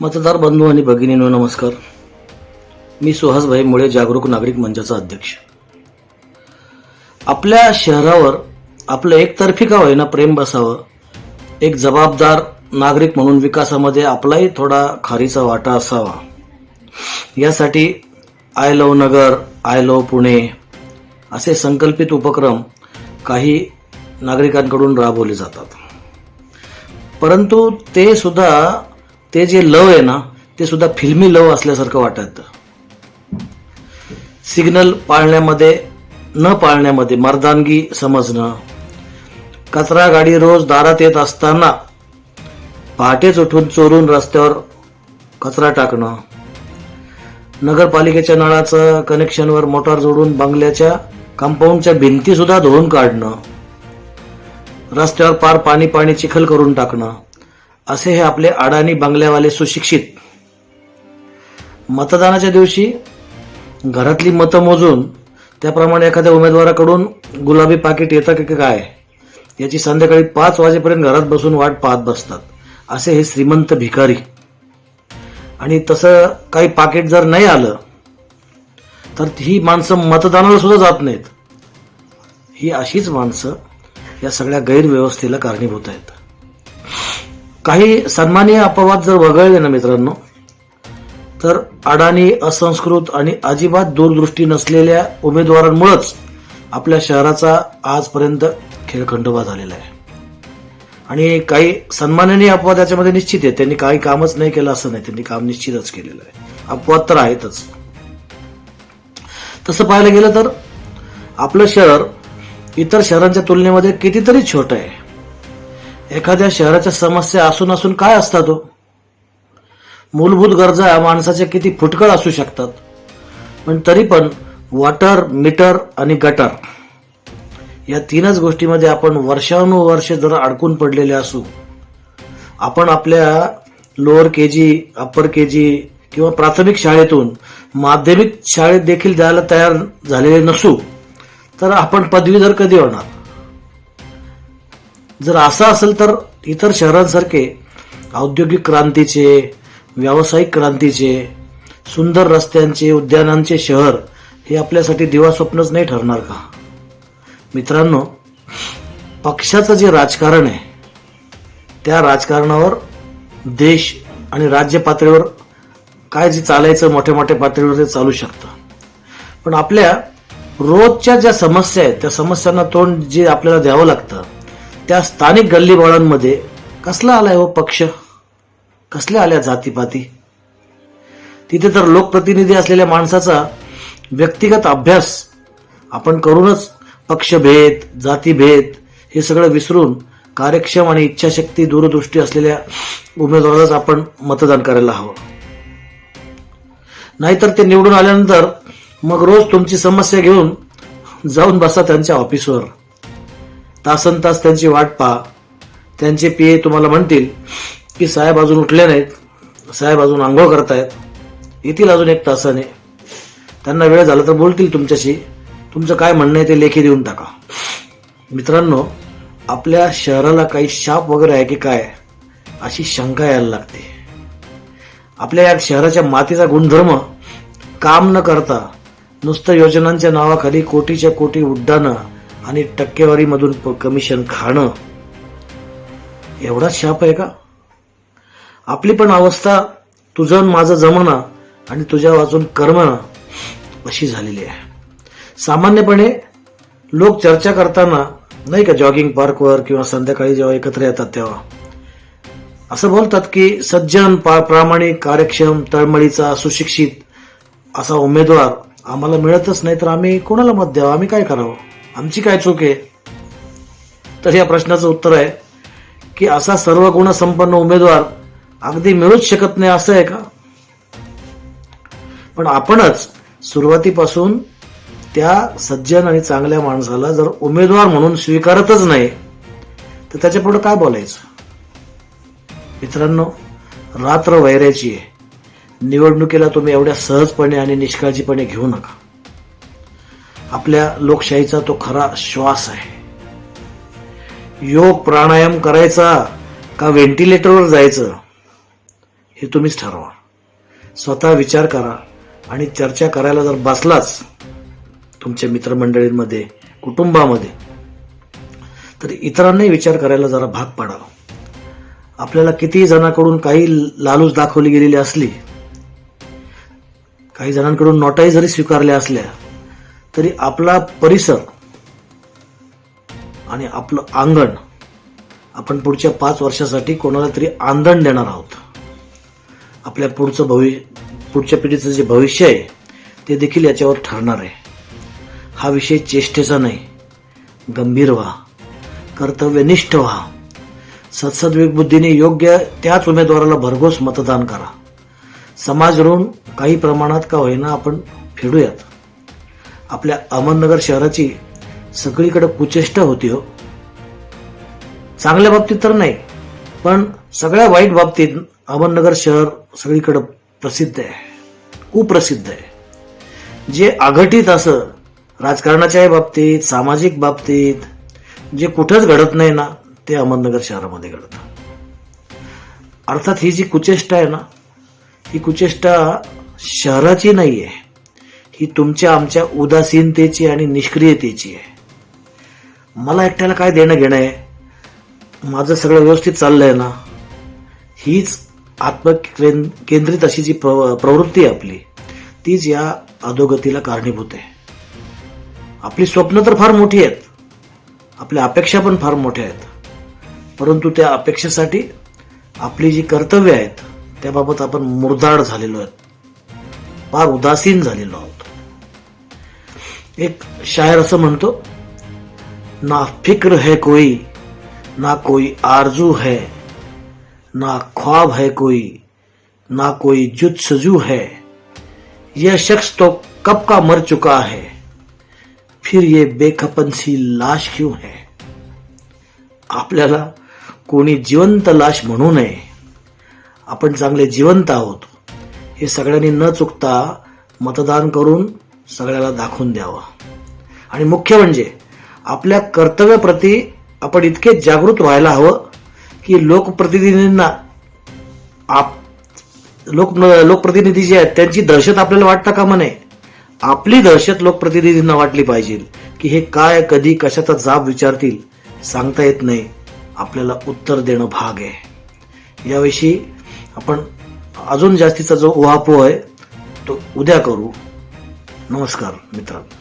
मतदार बंधू आणि भगिनींनो नमस्कार. मी सुहासभाई मुळे जागरूक नागरिक मंचाचा अध्यक्ष. आपल्या शहरावर आपलं एकतर्फी का होईना प्रेम बसावं एक जबाबदार नागरिक म्हणून विकासामध्ये आपलाही थोडा खारीचा वाटा असावा. यासाठी I love Nagar I love Pune असे संकल्पित उपक्रम काही नागरिकांकडून राबवले जातात. परंतु ते सुद्धा ते जे लव आहे ना ते सुद्धा फिल्मी लव असल्यासारखं वाटत. सिग्नल पाळण्यामध्ये न पाळण्यामध्ये मर्दानगी समजणं कचरा गाडी रोज दारात येत असताना पहाटेच उठून चोरून रस्त्यावर कचरा टाकणं नगरपालिकेच्या नळाचं कनेक्शनवर मोटार जोडून बंगल्याच्या कंपाऊंडच्या भिंतीसुद्धा धुवून काढणं रस्त्यावर पार पाणी पाणी चिखल करून टाकणं असे हे आपले अडाणी बंगल्यावाले सुशिक्षित. मतदानाच्या दिवशी घरातली मतं मोजून त्याप्रमाणे एखाद्या उमेदवाराकडून गुलाबी पाकिट येतं की काय याची संध्याकाळी पाच वाजेपर्यंत घरात बसून वाट पाहत बसतात. असे हे श्रीमंत भिकारी. आणि तसं काही पाकिट जर नाही आलं तर ही माणसं मतदानाला सुद्धा जात नाहीत. ही अशीच माणसं या सगळ्या गैरव्यवस्थेला कारणीभूत आहेत. काही सन्मानीय अपवाद जर वगळले ना मित्रांनो तर अडाणी असंस्कृत आणि अजिबात दूरदृष्टी नसलेल्या उमेदवारांमुळेच आपल्या शहराचा आजपर्यंत खेळखंडोबा झालेला आहे. आणि काही सन्माननीय अपवाद याच्यामध्ये निश्चित आहे त्यांनी काही कामच नाही केलं असं नाही. त्यांनी काम निश्चितच केलेलं आहे. अपवाद तर आहेतच. तसं पाहायला गेलं तर आपलं शहर इतर शहरांच्या तुलनेमध्ये कितीतरी छोटं आहे. एखाद्या शहराच्या समस्या असून असून काय असतात तो? मूलभूत गरजा माणसाच्या किती फुटकळ असू शकतात. पण तरी पण वॉटर मीटर आणि गटर या तीनच गोष्टीमध्ये आपण वर्षानुवर्ष जर अडकून पडलेले असू आपण आपल्या लोअर के जी अप्पर के जी किंवा प्राथमिक शाळेतून माध्यमिक शाळेत देखील द्यायला तयार झालेले नसू तर आपण पदवीधर कधी होणार? जर असं असेल तर इतर शहरांसारखे औद्योगिक क्रांतीचे व्यावसायिक क्रांतीचे सुंदर रस्त्यांचे उद्यानांचे शहर हे आपल्यासाठी दिवास्वप्नच नाही ठरणार का? मित्रांनो पक्षाचं जे राजकारण आहे त्या राजकारणावर देश आणि राज्य पातळीवर काय जे चालायचं मोठ्या मोठ्या पातळीवर ते चालू शकतं. पण आपल्या रोजच्या ज्या समस्या आहेत त्या समस्यांना तोंड जे आपल्याला द्यावं लागतं त्या स्थानिक गल्लीबोळांमध्ये कसला आलाय हो पक्ष? कसल्या आल्या जातीपाती? तिथे तर लोकप्रतिनिधी असलेल्या माणसाचा व्यक्तिगत अभ्यास आपण करूनच पक्षभेद जातीभेद हे सगळं विसरून कार्यक्षम आणि इच्छाशक्ती दूरदृष्टी असलेल्या उमेदवारालाच आपण मतदान करायला हवं. नाहीतर ते निवडून आल्यानंतर मग रोज तुमची समस्या घेऊन जाऊन बसा त्यांच्या ऑफिसवर. तासन तास त्यांची वाट पहा. त्यांचे पिये तुम्हाला म्हणतील की साहेब अजून उठले नाहीत. साहेब अजून आंघोळ करतायत. येतील अजून एक तासाने. त्यांना वेळ झाला तर बोलतील तुमच्याशी. तुमचं काय म्हणणं आहे ते लेखी देऊन टाका. मित्रांनो आपल्या शहराला काही शाप वगैरे आहे की काय? अशी शंका यायला लागते. आपल्या या शहराच्या मातीचा गुणधर्म काम न करता नुसतं योजनांच्या नावाखाली कोटीच्या कोटी उड्डाणं आणि टक्केवारीमधून प- कमिशन खाणं एवढाच शाप आहे का? आपली पण अवस्था तुझं माझं जमाना आणि तुझ्या वाचून कर्मना अशी झालेली आहे. सामान्यपणे लोक चर्चा करताना नाही का जॉगिंग पार्कवर किंवा संध्याकाळी जेव्हा एकत्र येतात तेव्हा? असं बोलतात की सज्जन पा- प्रामाणिक कार्यक्षम तळमळीचा सुशिक्षित असा उमेदवार आम्हाला मिळतच नाही तर आम्ही कोणाला मत द्यावं? आम्ही काय करावं? आमची काय चूक आहे? तर या प्रश्नाचं उत्तर आहे की असा सर्व गुणसंपन्न उमेदवार अगदी मिळूच शकत नाही असं आहे का? पण आपणच सुरुवातीपासून त्या सज्जन आणि चांगल्या माणसाला जर उमेदवार म्हणून स्वीकारतच नाही तर त्याच्या पुढे काय बोलायचं? मित्रांनो रात्र वैरायची आहे. निवडणुकीला तुम्ही एवढ्या सहजपणे आणि निष्काळजीपणे घेऊ नका. आपल्या लोकशाहीचा तो खरा श्वास आहे. योग प्राणायाम करायचा का व्हेंटिलेटरवर जायचं हे तुम्हीच ठरवा. स्वतः विचार करा आणि चर्चा करायला जर बसलाच तुमच्या मित्रमंडळींमध्ये कुटुंबामध्ये तर इतरांनाही विचार करायला जरा भाग पाडा आपल्याला किती जणांकडून काही लालूच दाखवली गेलेली असली काही जणांकडून नोटाही जरी स्वीकारल्या असल्या तरी आपला परिसर आणि आपलं अंगण आपण पुढच्या पाच वर्षासाठी कोणाला तरी आंदण देणार आहोत. आपल्या पुढचं भवि पुढच्या पिढीचं जे भविष्य आहे ते देखील याच्यावर ठरणार आहे. हा विषय चेष्टेचा नाही. गंभीर व्हा. कर्तव्यनिष्ठ व्हा. सत्सद्विक बुद्धीने योग्य त्याच उमेदवाराला भरघोस मतदान करा. समाज ऋण काही प्रमाणात का होईना आपण फेडूयात. आपल्या अहमदनगर शहराची सगळीकडे कुचेष्टा होती हो. चांगल्या बाबतीत तर नाही पण सगळ्या वाईट बाबतीत अहमदनगर शहर सगळीकडे प्रसिद्ध आहे. कुप्रसिद्ध आहे. जे आघटीत असं राजकारणाच्याही बाबतीत सामाजिक बाबतीत जे कुठंच घडत नाही ना ते अहमदनगर शहरामध्ये घडतं. अर्थात ही जी कुचेष्टा आहे ना ही कुचेष्टा शहराची नाही आहे ही तुमच्या आमच्या उदासीनतेची आणि निष्क्रियतेची आहे. मला एकट्याला काय देणं घेणं आहे? माझं सगळं व्यवस्थित चाललंय ना? हीच आत्मकेंद्रित अशी जी प्रव प्रवृत्ती आहे आपली तीच या अधोगतीला कारणीभूत आहे. आपली स्वप्न तर फार मोठी आहेत. आपल्या अपेक्षा पण फार मोठ्या आहेत. परंतु त्या अपेक्षेसाठी आपली जी कर्तव्य आहेत त्याबाबत आपण मुरदाड झालेलो आहेत. फार उदासीन झालेलो आहोत. एक शायर असं म्हणतो, ना फ़िक्र है कोई, ना कोई आरज़ू है, ना ख्वाब है कोई, ना कोई जुद सजू है। यह शख्स तो कब का मर चुका है? फिर ये बेखपन सी लाश क्यों है? आपल्याला कोणी जिवंत लाश म्हणू नये. आपण चांगले जिवंत आहोत. हे सगळ्यांनी न चुकता मतदान करून सगळ्याला दाखवून द्यावं. आणि मुख्य म्हणजे आपल्या कर्तव्याप्रती आपण इतके जागृत व्हायला हवं की लोकप्रतिनिधींना आप लोक लोकप्रतिनिधी जे आहेत त्यांची दहशत आपल्याला वाटता कामा नये आपली दहशत लोकप्रतिनिधींना वाटली पाहिजे की हे काय कधी कशाचा जाब विचारतील सांगता येत नाही. आपल्याला उत्तर देणं भाग आहे. याविषयी आपण अजून जास्तीचा जो उहापोह आहे तो उद्या करू. नमस्कार मित्रांनो.